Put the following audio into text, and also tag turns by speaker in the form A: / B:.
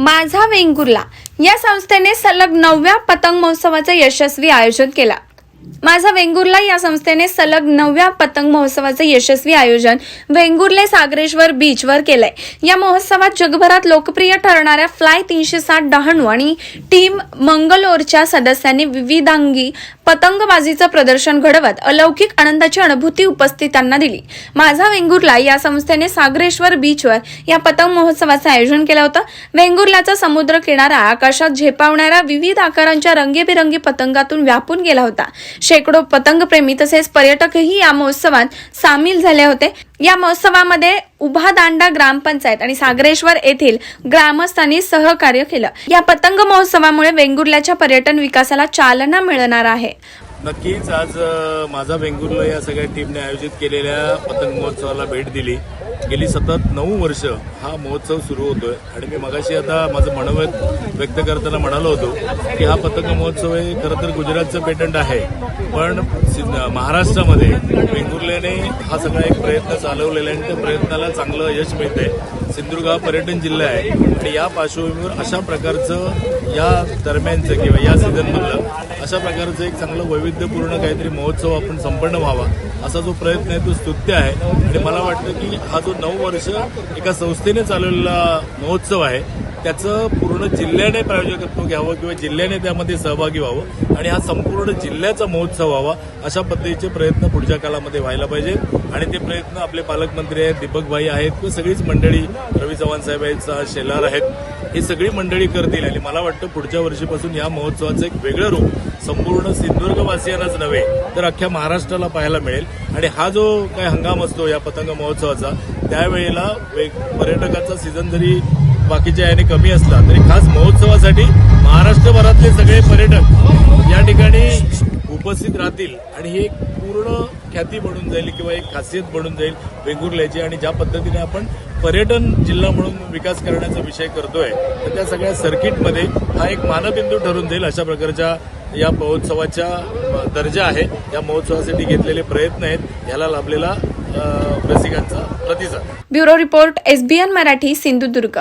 A: माझा वेंगुर्ला या संस्थेने सलग नवव्या पतंग महोत्सवाचं यशस्वी आयोजन केला. माझा वेंगुर्ला या संस्थेने सलग नवव्या पतंग महोत्सवाचं यशस्वी आयोजन वेंगुर्ले सागरेश्वर बीचवर केलंय. या महोत्सवात जगभरात लोकप्रिय ठरणाऱ्या फ्लाय तीनशे साठ डहाणू आणि टीम मंगलोरच्या सदस्यांनी विविधांगी पतंगबाजीचं प्रदर्शन घडवत अलौकिक आनंदाची अनुभूती उपस्थितांना दिली. माझा वेंगुर्ला या संस्थेने सागरेश्वर बीचवर या पतंग महोत्सवाचं आयोजन केलं होतं. वेंगुर्ल्याचा समुद्र किनारा आकाशात झेपावणाऱ्या विविध आकारांच्या रंगीबेरंगी पतंगातून व्यापून गेला होता. शेकडो पतंगप्रेमी तसेच पर्यटकही या महोत्सवात सामील झाले होते. या महोत्सवामध्ये उभा दांडा ग्रामपंचायत आणि सागरेश्वर येथील ग्रामस्थांनी सहकार्य केलं. या पतंग महोत्सवामुळे वेंगुर्ल्याच्या पर्यटन विकासाला चालना मिळणार आहे.
B: नक्कीच आज माझा बेंगुर्ला या सगळ्या टीमने आयोजित केलेल्या पतंग महोत्सवाला भेट दिली. गेली सतत नऊ वर्ष हा महोत्सव सुरू होतोय. आणि मी मगाशी आता माझं मनोगत व्यक्त करताना म्हणालो होतो की हा पतंग महोत्सव हे खरं तर गुजरातचं पेटंट आहे. पण महाराष्ट्रामध्ये वेंगुर्ल्याने हा सगळा एक प्रयत्न चालवलेला आहे आणि त्या प्रयत्नाला चांगलं यश मिळतंय. सिंधुदुर्ग हा पर्यटन जिल्हा आहे. आणि या पार्श्वभूमीवर अशा प्रकारचं या दरम्यानचं किंवा या सीझनमधलं अशा प्रकारचं एक चांगलं वैविध्यपूर्ण काहीतरी महोत्सव आपण संपन्न व्हावा असा जो प्रयत्न आहे तो स्तुत्य आहे. आणि मला वाटतं की हा जो नऊ वर्ष एका संस्थेने चालवलेला महोत्सव आहे त्याचं पूर्ण जिल्ह्याने प्रायोजकत्व घ्यावं किंवा जिल्ह्याने त्यामध्ये सहभागी व्हावं आणि हा संपूर्ण जिल्ह्याचा महोत्सव व्हावा अशा पद्धतीचे प्रयत्न पुढच्या काळामध्ये व्हायला पाहिजे. आणि ते प्रयत्न आपले पालकमंत्री आहेत दीपकभाई आहेत किंवा सगळीच मंडळी रवी चव्हाण साहेब आहेत शेलार आहेत ही सगळी मंडळी करतील. आणि मला वाटतं पुढच्या वर्षीपासून या महोत्सवाचं एक वेगळं रूप संपूर्ण सिंधुदुर्गवासियांनाच नव्हे तर अख्ख्या महाराष्ट्राला पाहायला मिळेल. आणि हा जो काही हंगाम असतो या पतंग महोत्सवाचा त्यावेळेला वेग पर्यटकाचा सीझन जरी बाकीच्या याने कमी असला तरी खास महोत्सवासाठी महाराष्ट्रभरातले सगळे पर्यटक या ठिकाणी उपस्थित राहतील आणि ही एक पूर्ण ख्याती बनून जाईल किंवा एक खासियत बनून जाईल वेंगुर्ल्याची आणि ज्या पद्धतीने आपण पर्यटन जिल्हा म्हणून विकास करण्याचा विषय करतोय तर त्या सगळ्या सर्किटमध्ये हा एक मानबिंदू ठरून जाईल अशा प्रकारच्या या महोत्सवाच्या दर्जा आहे. या महोत्सवासाठी घेतलेले प्रयत्न आहेत. ह्याला लाभलेला रसिकांचा प्रतिसाद.
A: Bureau report SBN Marathi Sindhudurg.